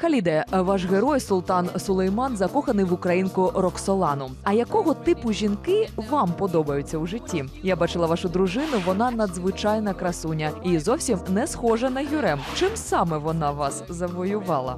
Халіде, ваш герой Султан Сулейман закоханий в українку Роксолану. А якого типу жінки вам подобаються у житті? Я бачила вашу дружину, вона надзвичайна красуня і зовсім не схожа на Юрем. Чим саме вона вас завоювала?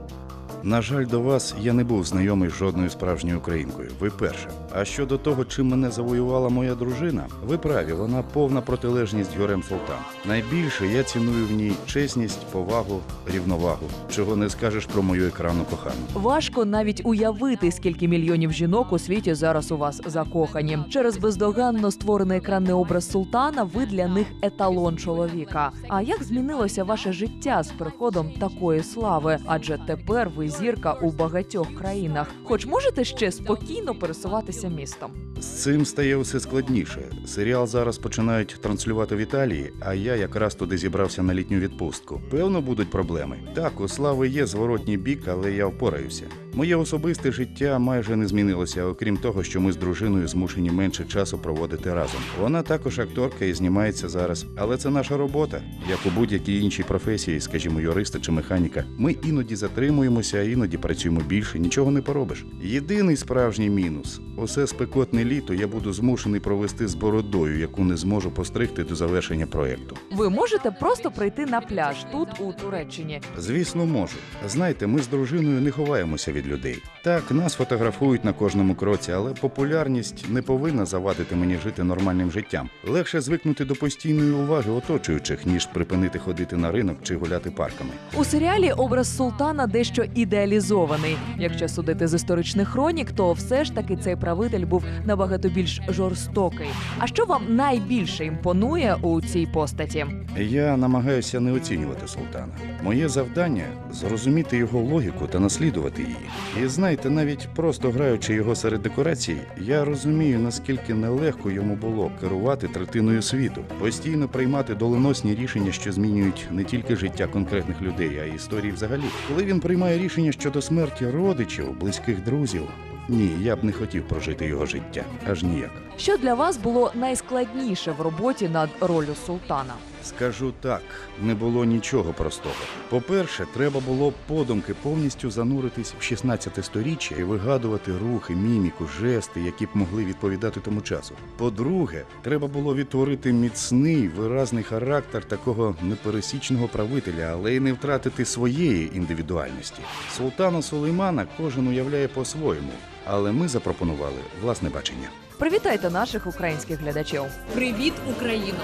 На жаль, до вас я не був знайомий з жодною справжньою українкою. Ви перша. А щодо того, чим мене завоювала моя дружина, ви праві, вона повна протилежність Гюрем Султан. Найбільше я ціную в ній чесність, повагу, рівновагу, чого не скажеш про мою екрану кохану. Важко навіть уявити, скільки мільйонів жінок у світі зараз у вас закохані. Через бездоганно створений екранний образ султана. Ви для них еталон чоловіка. А як змінилося ваше життя з приходом такої слави? Адже тепер ви зірка у багатьох країнах. Хоч можете ще спокійно пересуватися містом. З цим стає все складніше. Серіал зараз починають транслювати в Італії, а я якраз туди зібрався на літню відпустку. Певно, будуть проблеми. Так, у слави є зворотній бік, але я впораюся. Моє особисте життя майже не змінилося, окрім того, що ми з дружиною змушені менше часу проводити разом. Вона також акторка і знімається зараз, але це наша робота, як у будь-якій іншій професії, скажімо, юриста чи механіка. Ми іноді затримуємося, іноді працюємо більше. Нічого не поробиш. Єдиний справжній мінус: усе спекотне літо я буду змушений провести з бородою, яку не зможу постригти до завершення проєкту. Ви можете просто прийти на пляж тут, у Туреччині. Звісно, можу. Знаєте, ми з дружиною не ховаємося від людей. Так, нас фотографують на кожному кроці, але популярність не повинна завадити мені жити нормальним життям. Легше звикнути до постійної уваги оточуючих, ніж припинити ходити на ринок чи гуляти парками. У серіалі образ султана дещо ідеалізований. Якщо судити з історичних хронік, то все ж таки цей правитель був набагато більш жорстокий. А що вам найбільше імпонує у цій постаті? Я намагаюся не оцінювати султана. Моє завдання зрозуміти його логіку та наслідувати її. І знаєте, навіть просто граючи його серед декорацій, я розумію, наскільки нелегко йому було керувати третиною світу, постійно приймати доленосні рішення, що змінюють не тільки життя конкретних людей, а й історії взагалі. Коли він приймає рішення щодо смерті родичів, близьких друзів. Ні, я б не хотів прожити його життя, аж ніяк. Що для вас було найскладніше в роботі над ролю султана? Скажу так, не було нічого простого. По-перше, треба було подумки повністю зануритись в 16 сторіччя і вигадувати рухи, міміку, жести, які б могли відповідати тому часу. По-друге, треба було відтворити міцний, виразний характер такого непересічного правителя, але й не втратити своєї індивідуальності. Султана Сулеймана кожен уявляє по-своєму, але ми запропонували власне бачення. Привітайте наших українських глядачів. Привіт, Україно!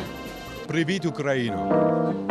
Привіт, Україно!